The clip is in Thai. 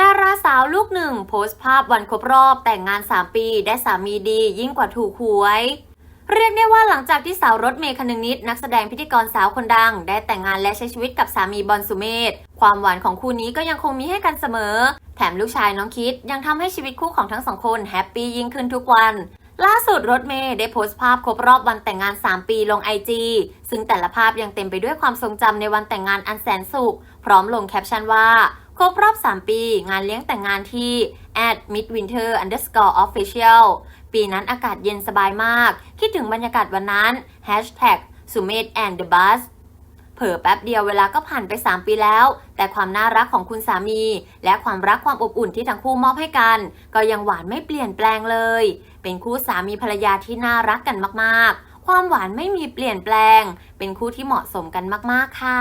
ดาราสาวลูกหนึ่งโพสต์ภาพวันครบรอบแต่งงาน 3 ปี ได้สามีดียิ่งกว่าถูกหวย เรียกได้ว่าหลังจากที่สาวรถเมย์คนึงนิด นักแสดงพิธีกรสาวคนดัง ได้แต่งงานและใช้ชีวิตกับสามีบอลสุเมธความหวานของคู่นี้ก็ยังคงมีให้กันเสมอ แถมลูกชายน้องคิดยังทำให้ชีวิตคู่ของทั้งสองคนแฮปปี้ยิ่งขึ้นทุกวัน ล่าสุดรถเมย์ได้โพสต์ภาพครบรอบวันแต่งงาน 3 ปีลงไอจีซึ่งแต่ละภาพยังเต็มไปด้วยความทรงจำในวันแต่งงานอันแสนสุข พร้อมลงแคปชั่นว่า ครบรอบ 3 ปี งานเลี้ยงแต่งงานที่ at midwinter underscore official ปีนั้นอากาศเย็นสบายมาก คิดถึงบรรยากาศวันนั้น hashtag สุเมธ and the bus เผลอแป๊บเดียวเวลาก็ผ่านไป 3 ปีแล้ว แต่ความน่ารักของคุณสามี และความรักความอบอุ่นที่ทั้งคู่มอบให้กัน ก็ยังหวานไม่เปลี่ยนแปลงเลย เป็นคู่สามีภรรยาที่น่ารักกันมากๆ ความหวานไม่มีเปลี่ยนแปลง เป็นคู่ที่เหมาะสมกันมากๆค่ะ